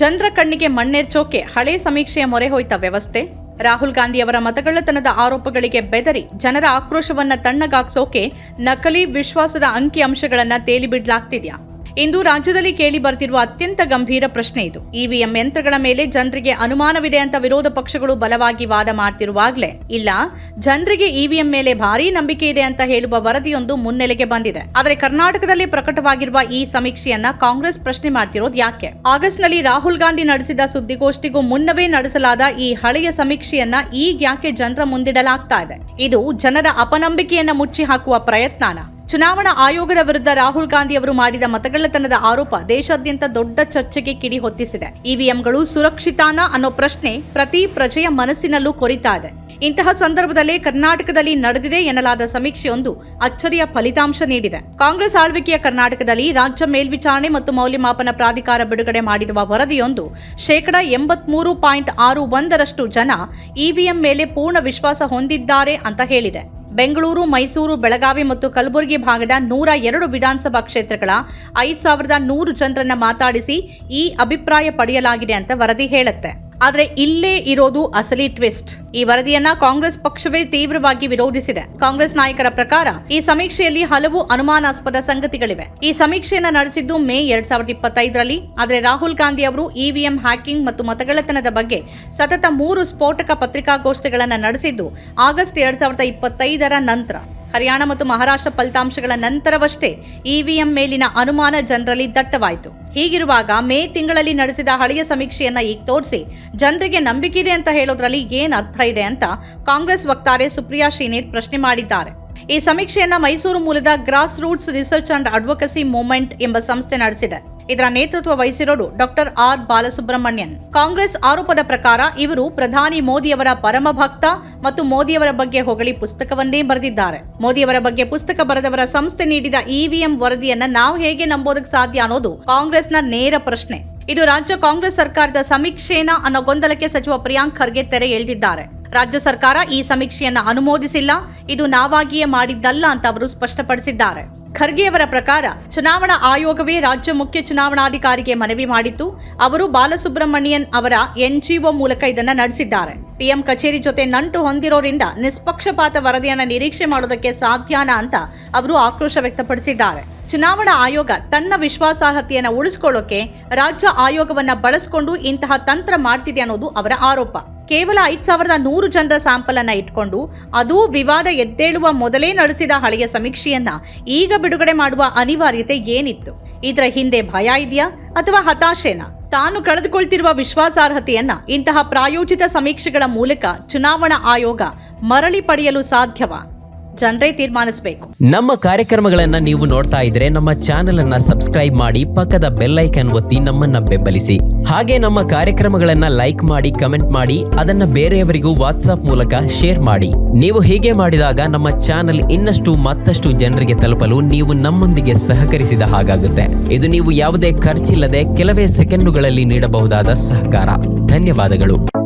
ಜನರ ಕಣ್ಣಿಗೆ ಮಣ್ಣೆರ್ಚೋಕೆ ಹಳೆ ಸಮೀಕ್ಷೆಯ ಮೊರೆ ಹೋಯ್ತ ವ್ಯವಸ್ಥೆ. ರಾಹುಲ್ ಗಾಂಧಿ ಅವರ ಮತಗಳ್ಳತನದ ಆರೋಪಗಳಿಗೆ ಬೆದರಿ ಜನರ ಆಕ್ರೋಶವನ್ನ ತಣ್ಣಗಾಗ್ಸೋಕೆ ನಕಲಿ ವಿಶ್ವಾಸದ ಅಂಕಿಅಂಶಗಳನ್ನ ತೇಲಿಬಿಡ್ಲಾಗ್ತಿದ್ಯಾ ಇಂದು ರಾಜ್ಯದಲ್ಲಿ ಕೇಳಿ ಬರ್ತಿರುವ ಅತ್ಯಂತ ಗಂಭೀರ ಪ್ರಶ್ನೆ ಇದು. ಇವಿಎಂ ಯಂತ್ರಗಳ ಮೇಲೆ ಜನರಿಗೆ ಅನುಮಾನವಿದೆ ಅಂತ ವಿರೋಧ ಪಕ್ಷಗಳು ಬಲವಾಗಿ ವಾದ ಮಾಡ್ತಿರುವಾಗಲೇ. ಇಲ್ಲ, ಜನರಿಗೆ ಇವಿಎಂ ಮೇಲೆ ಭಾರೀ ನಂಬಿಕೆ ಇದೆ ಅಂತ ಹೇಳುವ ವರದಿಯೊಂದು ಮುನ್ನೆಲೆಗೆ ಬಂದಿದೆ. ಆದರೆ ಕರ್ನಾಟಕದಲ್ಲಿ ಪ್ರಕಟವಾಗಿರುವ ಈ ಸಮೀಕ್ಷೆಯನ್ನ ಕಾಂಗ್ರೆಸ್ ಪ್ರಶ್ನೆ ಮಾಡ್ತಿರೋದು ಯಾಕೆ? ಆಗಸ್ಟ್ನಲ್ಲಿ ರಾಹುಲ್ ಗಾಂಧಿ ನಡೆಸಿದ ಸುದ್ದಿಗೋಷ್ಠಿಗೂ ಮುನ್ನವೇ ನಡೆಸಲಾದ ಈ ಹಳೆಯ ಸಮೀಕ್ಷೆಯನ್ನ ಈಗ ಯಾಕೆ ಜನರ ಮುಂದಿಡಲಾಗ್ತಾ ಇದೆ? ಇದು ಜನರ ಅಪನಂಬಿಕೆಯನ್ನ ಮುಚ್ಚಿ ಹಾಕುವ ಪ್ರಯತ್ನನ? ಚುನಾವಣಾ ಆಯೋಗದ ವಿರುದ್ಧ ರಾಹುಲ್ ಗಾಂಧಿ ಅವರು ಮಾಡಿದ ಮತಗಳ್ಳತನದ ಆರೋಪ ದೇಶಾದ್ಯಂತ ದೊಡ್ಡ ಚರ್ಚೆಗೆ ಕಿಡಿ ಹೊತ್ತಿಸಿದೆ. ಇವಿಎಂಗಳು ಸುರಕ್ಷಿತಾನ ಅನ್ನೋ ಪ್ರಶ್ನೆ ಪ್ರತಿ ಪ್ರಜೆಯ ಮನಸ್ಸಿನಲ್ಲೂ ಕೊರಿತಾ ಇದೆ. ಇಂತಹ ಸಂದರ್ಭದಲ್ಲೇ ಕರ್ನಾಟಕದಲ್ಲಿ ನಡೆದಿದೆ ಎನ್ನಲಾದ ಸಮೀಕ್ಷೆಯೊಂದು ಅಚ್ಚರಿಯ ಫಲಿತಾಂಶ ನೀಡಿದೆ. ಕಾಂಗ್ರೆಸ್ ಆಳ್ವಿಕೆಯ ಕರ್ನಾಟಕದಲ್ಲಿ ರಾಜ್ಯ ಮೇಲ್ವಿಚಾರಣೆ ಮತ್ತು ಮೌಲ್ಯಮಾಪನ ಪ್ರಾಧಿಕಾರ ಬಿಡುಗಡೆ ಮಾಡಿರುವ ವರದಿಯೊಂದು ಶೇಕಡ ಎಂಬತ್ಮೂರು ಪಾಯಿಂಟ್ ಆರು ಒಂದರಷ್ಟು ಜನ ಇವಿಎಂ ಮೇಲೆ ಪೂರ್ಣ ವಿಶ್ವಾಸ ಹೊಂದಿದ್ದಾರೆ ಅಂತ ಹೇಳಿದೆ. ಬೆಂಗಳೂರು, ಮೈಸೂರು, ಬೆಳಗಾವಿ ಮತ್ತು ಕಲಬುರಗಿ ಭಾಗದ ನೂರ ಎರಡು ವಿಧಾನಸಭಾ ಕ್ಷೇತ್ರಗಳ ಐದು ಸಾವಿರದ ನೂರು ಜನರನ್ನ ಮಾತಾಡಿಸಿ ಈ ಅಭಿಪ್ರಾಯ ಪಡೆಯಲಾಗಿದೆ ಅಂತ ವರದಿ ಹೇಳುತ್ತೆ. ಆದ್ರೆ ಇಲ್ಲೇ ಇರೋದು ಅಸಲಿ ಟ್ವಿಸ್ಟ್. ಈ ವರದಿಯನ್ನ ಕಾಂಗ್ರೆಸ್ ಪಕ್ಷವೇ ತೀವ್ರವಾಗಿ ವಿರೋಧಿಸಿದೆ. ಕಾಂಗ್ರೆಸ್ ನಾಯಕರ ಪ್ರಕಾರ ಈ ಸಮೀಕ್ಷೆಯಲ್ಲಿ ಹಲವು ಅನುಮಾನಾಸ್ಪದ ಸಂಗತಿಗಳಿವೆ. ಈ ಸಮೀಕ್ಷೆಯನ್ನ ನಡೆಸಿದ್ದು ಮೇ ಎರಡ್ ಸಾವಿರದ ಇಪ್ಪತ್ತೈದರಲ್ಲಿ. ಆದರೆ ರಾಹುಲ್ ಗಾಂಧಿ ಅವರು ಇವಿಎಂ ಹ್ಯಾಕಿಂಗ್ ಮತ್ತು ಮತಗಳತನದ ಬಗ್ಗೆ ಸತತ ಮೂರು ಸ್ಫೋಟಕ ಪತ್ರಿಕಾಗೋಷ್ಠಿಗಳನ್ನ ನಡೆಸಿದ್ದು ಆಗಸ್ಟ್ ಎರಡ್ ಸಾವಿರದ ಇಪ್ಪತ್ತೈದರ ನಂತರ. ಹರಿಯಾಣ ಮತ್ತು ಮಹಾರಾಷ್ಟ್ರ ಫಲಿತಾಂಶಗಳ ನಂತರವಷ್ಟೇ ಇವಿಎಂ ಮೇಲಿನ ಅನುಮಾನ ಜನರಲ್ಲಿ ದಟ್ಟವಾಯಿತು. ಹೀಗಿರುವಾಗ ಮೇ ತಿಂಗಳಲ್ಲಿ ನಡೆಸಿದ ಹಳೆಯ ಸಮೀಕ್ಷೆಯನ್ನ ಈಗ ತೋರಿಸಿ ಜನರಿಗೆ ನಂಬಿಕೆ ಇದೆ ಅಂತ ಹೇಳೋದ್ರಲ್ಲಿ ಏನ್ ಅರ್ಥ ಇದೆ ಅಂತ ಕಾಂಗ್ರೆಸ್ ವಕ್ತಾರೆ ಸುಪ್ರಿಯಾ ಶ್ರೀನೇತ್ ಪ್ರಶ್ನೆ ಮಾಡಿದ್ದಾರೆ. ಈ ಸಮೀಕ್ಷೆಯನ್ನ ಮೈಸೂರು ಮೂಲದ grass roots research and advocacy movement ಎಂಬ ಸಂಸ್ಥೆ ನಡೆಸಿದೆ. ಇದರ ನೇತೃತ್ವ ವಹಿಸಿರೋರು ಡಾಕ್ಟರ್ ಆರ್ ಬಾಲಸುಬ್ರಹ್ಮಣ್ಯನ್. ಕಾಂಗ್ರೆಸ್ ಆರೋಪದ ಪ್ರಕಾರ ಇವರು ಪ್ರಧಾನಿ ಮೋದಿಯವರ ಪರಮ ಭಕ್ತ ಮತ್ತು ಮೋದಿಯವರ ಬಗ್ಗೆ ಹೊಗಳಿ ಪುಸ್ತಕವನ್ನೇ ಬರೆದಿದ್ದಾರೆ. ಮೋದಿಯವರ ಬಗ್ಗೆ ಪುಸ್ತಕ ಬರೆದವರ ಸಂಸ್ಥೆ ನೀಡಿದ ಇವಿಎಂ ವರದಿಯನ್ನ ನಾವು ಹೇಗೆ ನಂಬೋದಕ್ಕೆ ಸಾಧ್ಯ ಅನ್ನೋದು ಕಾಂಗ್ರೆಸ್ನ ನೇರ ಪ್ರಶ್ನೆ. ಇದು ರಾಜ್ಯ ಕಾಂಗ್ರೆಸ್ ಸರ್ಕಾರದ ಸಮೀಕ್ಷೆನಾ ಅನ್ನೋ ಗೊಂದಲಕ್ಕೆ ಸಚಿವ ಪ್ರಿಯಾಂಕ್ ಖರ್ಗೆ ತೆರೆ ಎಳೆದಿದ್ದಾರೆ. ರಾಜ್ಯ ಸರ್ಕಾರ ಈ ಸಮೀಕ್ಷೆಯನ್ನು ಅನುಮೋದಿಸಿಲ್ಲ. ಇದು ನಾವಾಗಿಯೇ ಮಾಡಿದ್ದಲ್ಲ ಅಂತ ಅವರು ಸ್ಪಷ್ಟಪಡಿಸಿದ್ದಾರೆ. ಖರ್ಗೆಯವರ ಪ್ರಕಾರ ಚುನಾವಣಾ ಆಯೋಗವೇ ರಾಜ್ಯ ಮುಖ್ಯ ಚುನಾವಣಾಧಿಕಾರಿಗೆ ಮನವಿ ಮಾಡಿತ್ತು. ಅವರು ಬಾಲಸುಬ್ರಹ್ಮಣ್ಯನ್ ಅವರ ಎನ್ಜಿಒ ಮೂಲಕ ಇದನ್ನು ನಡೆಸಿದ್ದಾರೆ. ಪಿಎಂ ಕಚೇರಿ ಜೊತೆ ನಂಟು ಹೊಂದಿರೋರಿಂದ ನಿಷ್ಪಕ್ಷಪಾತ ವರದಿಯನ್ನು ನಿರೀಕ್ಷೆ ಮಾಡೋದಕ್ಕೆ ಸಾಧ್ಯನಾ ಅಂತ ಅವರು ಆಕ್ರೋಶ ವ್ಯಕ್ತಪಡಿಸಿದ್ದಾರೆ. ಚುನಾವಣಾ ಆಯೋಗ ತನ್ನ ವಿಶ್ವಾಸಾರ್ಹತೆಯನ್ನು ಉಳಿಸಿಕೊಳ್ಳೋಕೆ ರಾಜ್ಯ ಆಯೋಗವನ್ನ ಬಳಸಿಕೊಂಡು ಇಂತಹ ತಂತ್ರ ಮಾಡ್ತಿದೆ ಅನ್ನೋದು ಅವರ ಆರೋಪ. ಕೇವಲ ಐದು ಸಾವಿರದ ನೂರು ಜನರ ಸ್ಯಾಂಪಲ್ ಅನ್ನ ಇಟ್ಕೊಂಡು ಅದು ವಿವಾದ ಎದ್ದೇಳುವ ಮೊದಲೇ ನಡೆಸಿದ ಹಳೆಯ ಸಮೀಕ್ಷೆಯನ್ನ ಈಗ ಬಿಡುಗಡೆ ಮಾಡುವ ಅನಿವಾರ್ಯತೆ ಏನಿತ್ತು? ಇದರ ಹಿಂದೆ ಭಯ ಇದೆಯಾ ಅಥವಾ ಹತಾಶೆನಾ? ತಾನು ಕಳೆದುಕೊಳ್ತಿರುವ ವಿಶ್ವಾಸಾರ್ಹತೆಯನ್ನ ಇಂತಹ ಪ್ರಾಯೋಜಿತ ಸಮೀಕ್ಷೆಗಳ ಮೂಲಕ ಚುನಾವಣಾ ಆಯೋಗ ಮರಳಿ ಪಡೆಯಲು ಸಾಧ್ಯವಾ? ಜನರೇ ತೀರ್ಮಾನಿಸಬೇಕು. ನಮ್ಮ ಕಾರ್ಯಕ್ರಮಗಳನ್ನ ನೀವು ನೋಡ್ತಾ ಇದ್ರೆ ನಮ್ಮ ಚಾನೆಲ್ ಅನ್ನ ಸಬ್ಸ್ಕ್ರೈಬ್ ಮಾಡಿ ಪಕ್ಕದ ಬೆಲ್ ಐಕನ್ ಒತ್ತಿ ನಮ್ಮನ್ನ ಬೆಂಬಲಿಸಿ. ಹಾಗೆ ನಮ್ಮ ಕಾರ್ಯಕ್ರಮಗಳನ್ನ ಲೈಕ್ ಮಾಡಿ, ಕಮೆಂಟ್ ಮಾಡಿ, ಅದನ್ನ ಬೇರೆಯವರಿಗೂ ವಾಟ್ಸ್ಆಪ್ ಮೂಲಕ ಶೇರ್ ಮಾಡಿ. ನೀವು ಹೀಗೆ ಮಾಡಿದಾಗ ನಮ್ಮ ಚಾನೆಲ್ ಇನ್ನಷ್ಟು ಮತ್ತಷ್ಟು ಜನರಿಗೆ ತಲುಪಲು ನೀವು ನಮ್ಮೊಂದಿಗೆ ಸಹಕರಿಸಿದ ಹಾಗಾಗುತ್ತೆ. ಇದು ನೀವು ಯಾವುದೇ ಖರ್ಚಿಲ್ಲದೆ ಕೆಲವೇ ಸೆಕೆಂಡುಗಳಲ್ಲಿ ನೀಡಬಹುದಾದ ಸಹಕಾರ. ಧನ್ಯವಾದಗಳು.